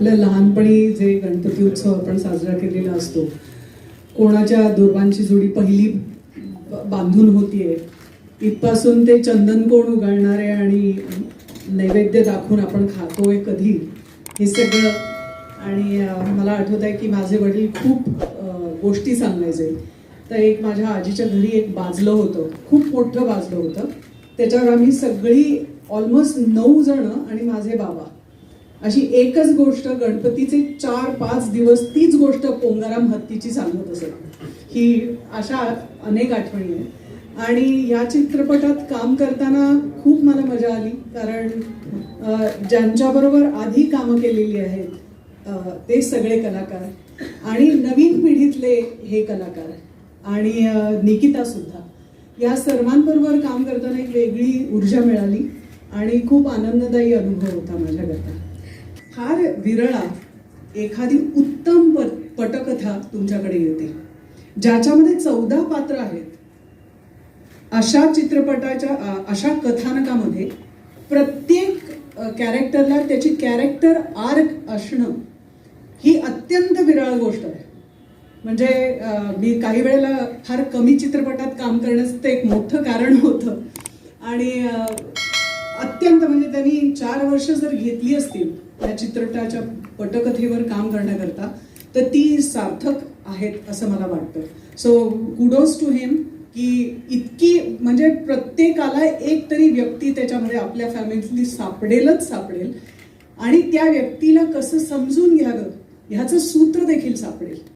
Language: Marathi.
आपल्या लहानपणी जे गणपती उत्सव आपण साजरा केलेला असतो कोणाच्या दुर्वांची जोडी पहिली बांधून होतीये इथपासून ते चंदन कोण उगाळणारे आणि नैवेद्य दाखवून आपण खातोय कधी हे सगळं आणि मला आठवत आहे की माझे वडील खूप गोष्टी सांगायचे. तर एक माझ्या आजीच्या घरी एक बाजलं होतं खूप मोठं बाजलं होतं. त्याच्यावर आम्ही सगळी ऑलमोस्ट नऊ जण आणि माझे बाबा. अशी एकच गोष्ट गणपतीचे चार पाच दिवस तीच गोष्ट पोंगाराम हत्तीची सांगत असत. ही अशा अनेक आठवणी आहेत. आणि या चित्रपटात काम करताना खूप मला मजा आली कारण ज्यांच्याबरोबर आधी कामं केलेली आहेत ते सगळे कलाकार आणि नवीन पिढीतले हे कलाकार आणि निकिता सुद्धा. या सर्वांबरोबर काम करताना एक वेगळी ऊर्जा मिळाली आणि खूप आनंददायी अनुभव होता माझ्याकरता फार विरळा एखादी उत्तम प पटकथा तुमच्याकडे येते. ज्याच्यामध्ये चौदा पात्र आहेत. अशा चित्रपटाच्या अशा कथानकामध्ये प्रत्येक कॅरेक्टरला त्याची कॅरेक्टर आर्क असणं ही अत्यंत विरळ गोष्ट आहे. म्हणजे मी काही वेळेला फार कमी चित्रपटात काम करण्याचं ते एक मोठं कारण होतं. आणि अत्यंत म्हणजे त्यांनी चार वर्ष जर घेतली असतील या चित्रपटाच्या पटकथेवर काम करण्याकरता तर ती सार्थक आहेत असं मला वाटतं. सो कुडोज टू हिम की इतकी म्हणजे प्रत्येकाला एक तरी व्यक्ती त्याच्यामध्ये आपल्या फॅमिलीतली सापडेलच सापडेल. आणि त्या व्यक्तीला कसं समजून घ्यावं ह्याचं सूत्र देखील सापडेल.